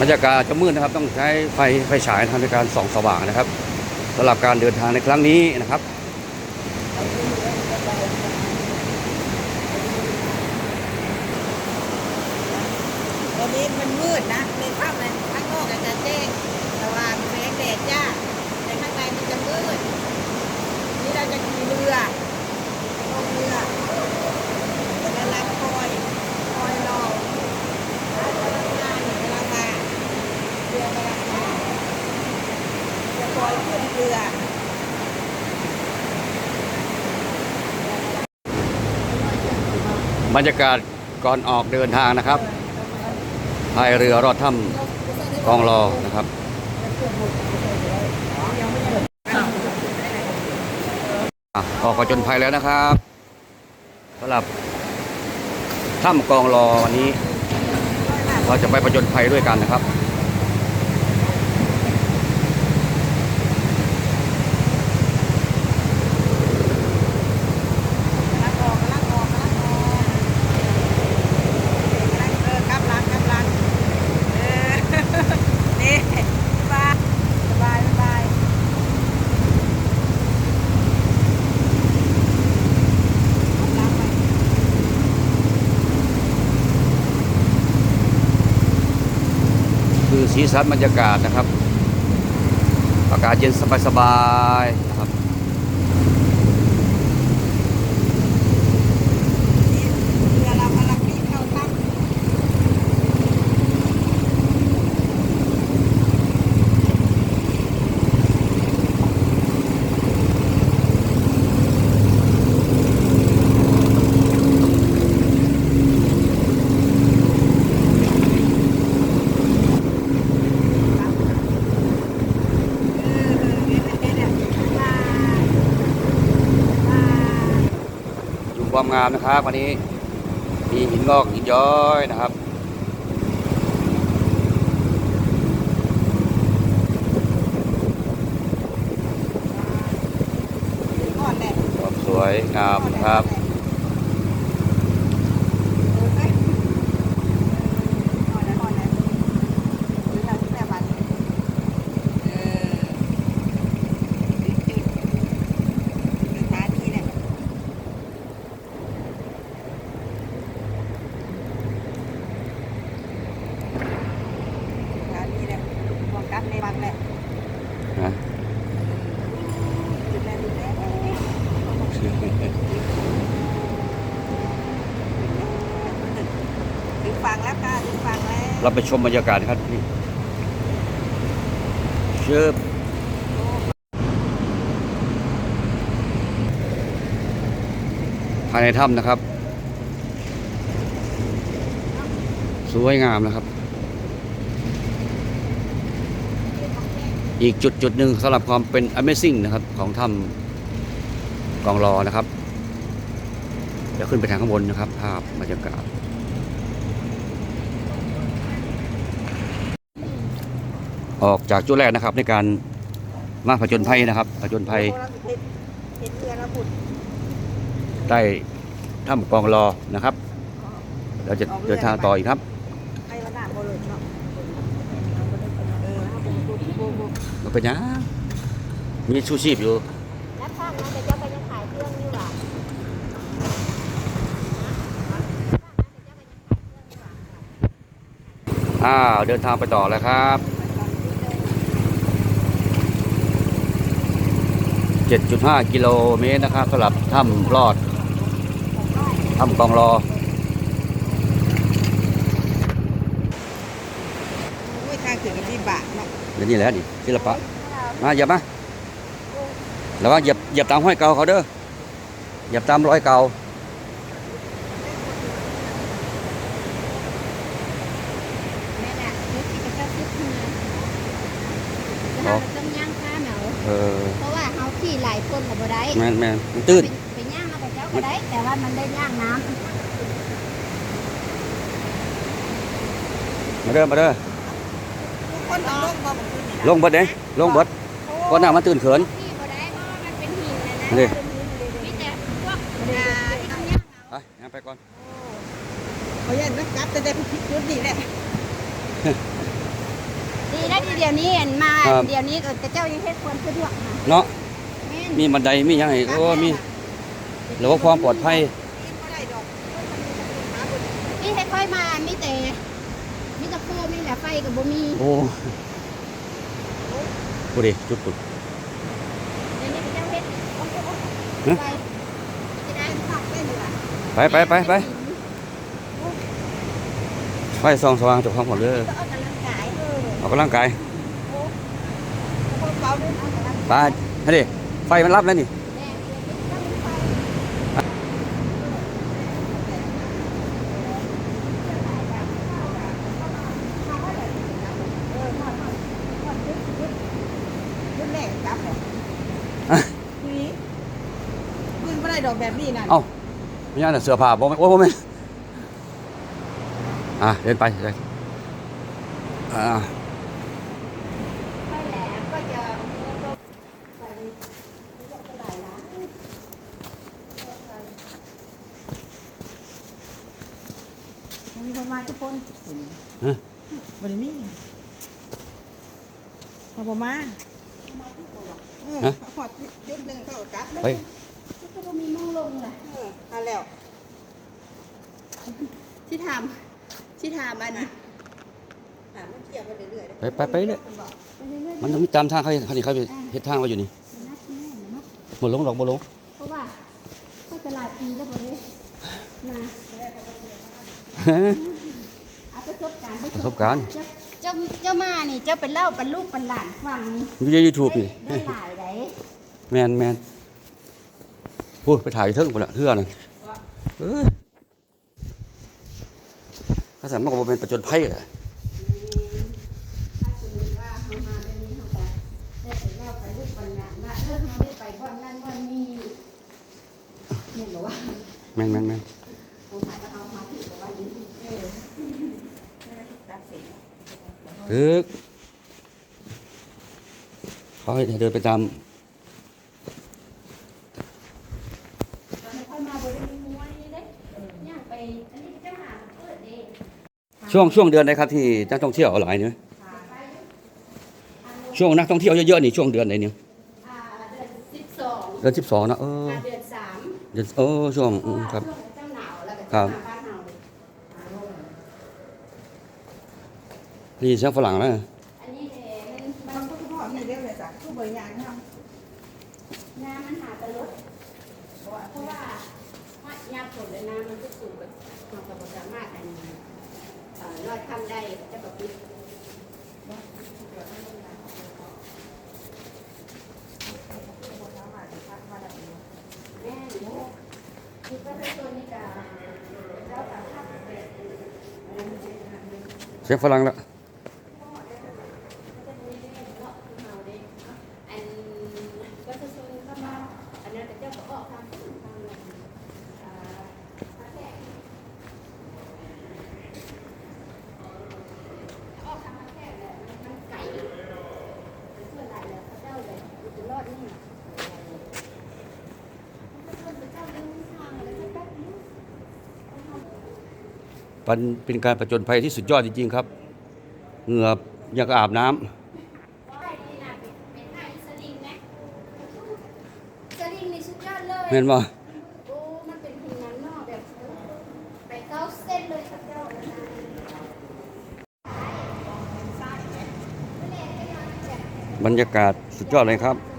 บรรยากาศจะมืดนะครับ ต้องใช้ไฟไฟฉายทำในการส่องสว่างนะครับสำหรับการเดินทางในครั้งนี้นะครับตอนนี้มันมืดนะในภาพนั้นข้างนอกอาจจะแจ้งสว่างแสงแดดจ้าแต่ข้างในมันจะมืด นี่เราจะขี่เรือลงเรือจะกำลังคอยคอยรอพลังงานกำลังมาเรือกำลังมาจะคอยขึ้นเรือ บรรยากาศก่อนออกเดินทางนะครับพายเรือรอดถ้ำกองรอนะครับออกกระจนภัยแล้วนะครับสำหรับถ้ำกองรอวันนี้ เราจะไปประจนภัยด้วยกันนะครับ กำลังออกกำลังออกกำลังออกกำลังเออกำลังกำลังเออ นี่สบายสบายสบายกำลังไป คือ สีสันบรรยากาศนะครับ อากาศเย็นสบายๆนะครับ นี่เรือเรากำลังวิ่งเข้าถ้ำ ดู ความงามนะครับ วันนี้มีหินงอกหินย้อยนะครับก่อนแหละความสวยงามนะครับ ก่อนแล้วก่อนแล้วหรือเราที่แบบวันเออจุดสถานีแหละสถานีแหละมองกับในบังแหละ นะ จุดแรกจุดแรกถึงฟังแล้วค่ะถึงฟังแล้ว เราไปชมบรรยากาศครับนี่เชิบภายในถ้ำนะครับ สวยงามนะครับ อีกจุดจุดหนึ่งสำหรับความเป็น Amazing นะครับ ของถ้ำกองรอนะครับ เดี๋ยวขึ้นไปทางข้างบนนะครับ ภาพบรรยากาศ ออกจากจุดแรกนะครับ ในการมาผจญภัยนะครับผจญภัยเห็นเรือแล้วบุดได้ถ้ำกองรอนะครับ เราจะเดินทางต่ออีกครับไอ้วันหน้าโบเลยเนาะเออถ้าบุบุบุบุมันเป็นหยังมีชูชีพอยู่แล้วข้างนั้นจะเจ้าไปยังขายเครื่องอยู่หรออ้าวเดินทางไปต่อแล้วครับ 7.5 กิโลเมตรนะครับสำหรับถ้ำรอดถ้ำกองรออุ้ยทางถึงกับที่บาทเนาะเดี๋ยวนี้แหละนี่ศิลปะ มาเหยียบมาระวังเหยียบเหยียบตามห้อยเก่าเขาเด้อเหยียบตามรอยเก่าแม่น่ะยุติกระเจ้าซึกมาแล้วเราต้องย่างข้าเหนาเออ เพราะว่าเขาขี่ หลายคนกับบ่ได้แม่นแม่นมันตื้นไปย่างเอากับเจ้าก็ได้ แต่ว่ามันได้ย่างน้มาเด้อมาเด้อทุกคนต้องลงบ่ผมขึ้นนี่นะลงเบิดเด้ลงเบิดก็น่ามันตื่นเขินำขี่บ่ได้เพราะว่ามันเป็นหินนะนะนี่มีแต่พวกอ่าที่ต้องย่างเอาไปงั้นไปก่อน เขาอยากนักกลับแต่ได้พิจุดนี่แหละเดี๋ยวนี้เห็นมา ครับ เดี๋ยวนี้ก็เจ้ายังเฮ็ดควรสะดวกนะเนาะแม่นมีบันไดมีหยังไงโอ้มีแล้วก็ความปลอดภัยไม่ได้ดอกนี่ให้ค่อยมามีแต่มีแต่โคมนี่แหละไฟก็บ่มีโอ้ดูดิจุดปุดเดี๋ยวนี้เจ้าเฮ็ดโอ้โหฮะไฟจะได้ผักได้หรือเปล่าไปไปไปไปไฟส่องสว่างจากความหมดเลยก็ออกกำลังกายเออออกกำลังกายคนเบาด้วยออกกำลังไปให้ดิ ไฟมันรับแล้วนี่แรงต้องมีไฟรุ่นแรกจับเลยอะนี่ปืนไม่ได้ดอกแบบนี้นั่นเอ้าไม่ใช่น่ะเสื้อผ้าบ่แม่นโอ้บ่แม่นอะเดินไปเลยอ่า ไฟแหลมก็จะไฟ มีคนมาทุกคนฮะวันนี้มาบ่มาเออฮะหอดยุดหนึ่งเข้าจับเลยไปก็บ่มีมองลงล่ะเออเอาแล้วที่ทำที่ทำอันถามมันเกี่ยวไปเรื่อยๆไปไปไปเลยคนบอกไปเรื่อยๆมันต้องมีตามทางเขาเขานี่เขาไปเฮ็ดทางไว้อยู่นี่นัดแม่เนาะบ่ลงดอกบ่ลงเพราะว่าก็จะหลายปีแล้วบ่ได้มาเอา ประสบการณ์ประสบการณ์เจ้าเจ้าเจ้ามานี่เจ้าเป็นเล่าเป็นลูกเป็นหลานฟังอยู่ใน YouTube นี่ได้หลายไดแม่นแม่นพูดไปถ่ายเทิงพุ่นน่ะเทื่อนั่นเอ้ยถ้าสั่นมันก็บ่เป็นประจนภัยแหละถ้าสมมติว่าเขามาแบบนี้เขาก็ได้เป็นเล่าเป็นลูกเป็นหลานว่าเออเขาได้ไปบ่อนนั้นบ่อนนี้เนี่ยหรอว่าแม่นแม่นแม่น เขาหมายก็เอามาที่กับวันนี้เออ ตัดสิน ถึกเขาให้เดินไปตามเราไม่ค่อยมาบริเวณม้วนนี้เด้ย่างไปอันนี้เจ้าหาเปิดเด้ช่วงช่วงเดือนไหนครับที่นักท่องเที่ยวหลายเนี่ยช่วงนักท่องเที่ยวเยอะๆนี่ช่วงเดือนไหนเนี่ยอ่าเดือนสิบสองเดือนสิบสองนะเอออ่าเดือนสามเดือนเออช่วงอืมครับช่วงเจ้าหนาวแล้วก็ครัเจ้าบ นี่เสียงฝรั่งนะอันนี้เนี่ยมันมัมันนก็คือพ่อมีเรื่องเลยจ้ะทุกเบอร์ยางทน้ำมันหาตลดเพราะว่าเพราะยามฝนเลยน้ำมันก็สูงแบบเราก็บ่สามารถอันเอ่อลอยข้ามได้จะแบบปิดแม่หนูคิดว่าเป็นตัวนี้จะเราสามารถเสียงฝรั่งละ อันก็จะชวนเข้ามาอันนั้นแต่เจ้าก็ออกทางทางอ่าทางแรกออกทางแรกแหละมันไก่เพื่อนหลายแล้วเขาเจ้าเลยจะรอดนี่เจ้าเดินทางอะไรสักแป๊บนึง มันเป็นการประจนภัยที่สุดยอดจริงๆครับ เหงื่ออยากอาบน้ำได้ดีนะเป็นเป็นไอ้สลิงไหมสลิงนี่สุดยอดเลย เห็นบ่โอ้ มันเป็นหินน้ำนอกแบบไปเก้าเส้นเลยครับเจ้านะบรรยากาศสุดยอดเลยครับำ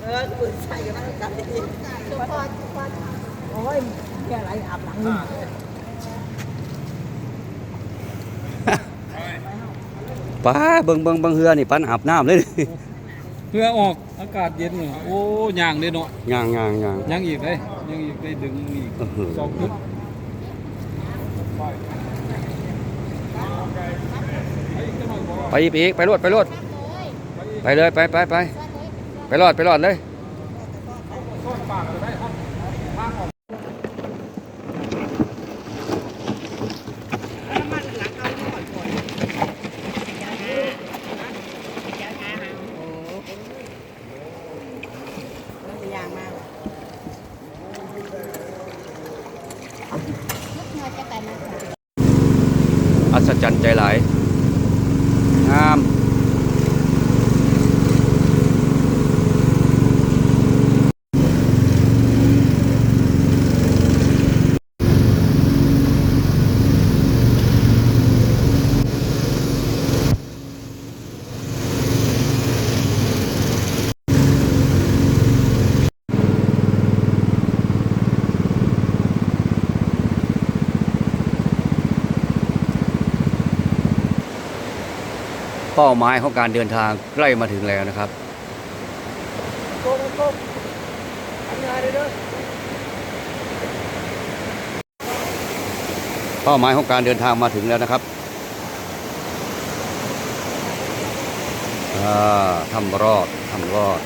เออปืนใส่กันมันกันดี ทุกคนทุกคน โอ้ยแค่อะไรอาบหลังนี่ ป้าเบิ่งเบิ่งเบิ่งเฮือนี่ปันอาบน้ำเลยเพื่อออกอากาศเย็นเนี่ยโอ้ย่างเลยเนาะย่างย่างย่างยังอีกเลยยังอีกได้ดึงอีกอื้อหือสองจุดไปอีกไปอีกไปรวดไปรวดไปเลยไปไปไปไปรอดไปรอดเลย น้ำมันหลังเอาหน่อยก่อนเจ้าหน้าเจ้าหน้าโอ้ จันทร์ใจหลายงาม เป้าหมายของการเดินทางใกล้มาถึงแล้วนะครับเป้าหมายของการเดินทางมาถึงแล้วนะครับทำรอดทำรอด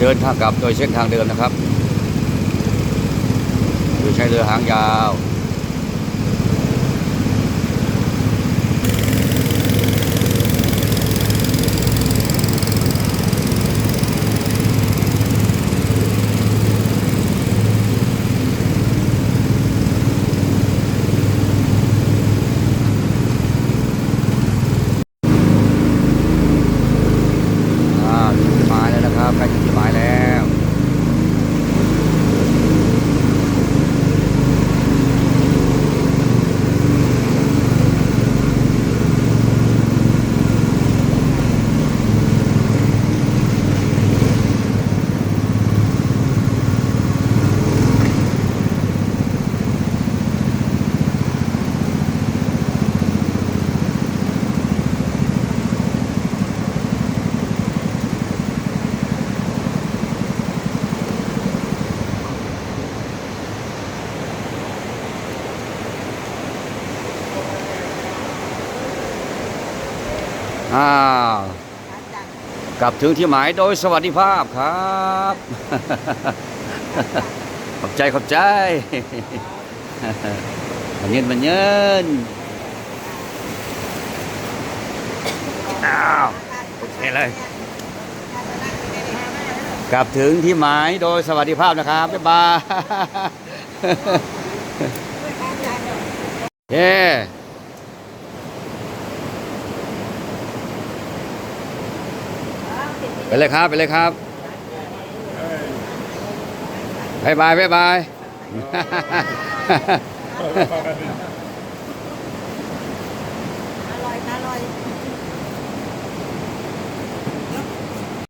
เดินทางกลับโดยเส้นทางเดิมนะครับ โดยใช้เรือหางยาว อ่าถึงที่หมายแล้วนะครับใกล้ถึงที่หมายแล้ว อ้าวกลับถึงที่หมายโดยสวัสดิภาพครับขอบใจขอบใจมันเงินมันเงินอ้าวโอเคเลยกลับถึงที่หมายโดยสวัสดิภาพนะครับ บ๊ายบายเย้ ไปเลยครับ ไปเลยครับบายบายบายบาย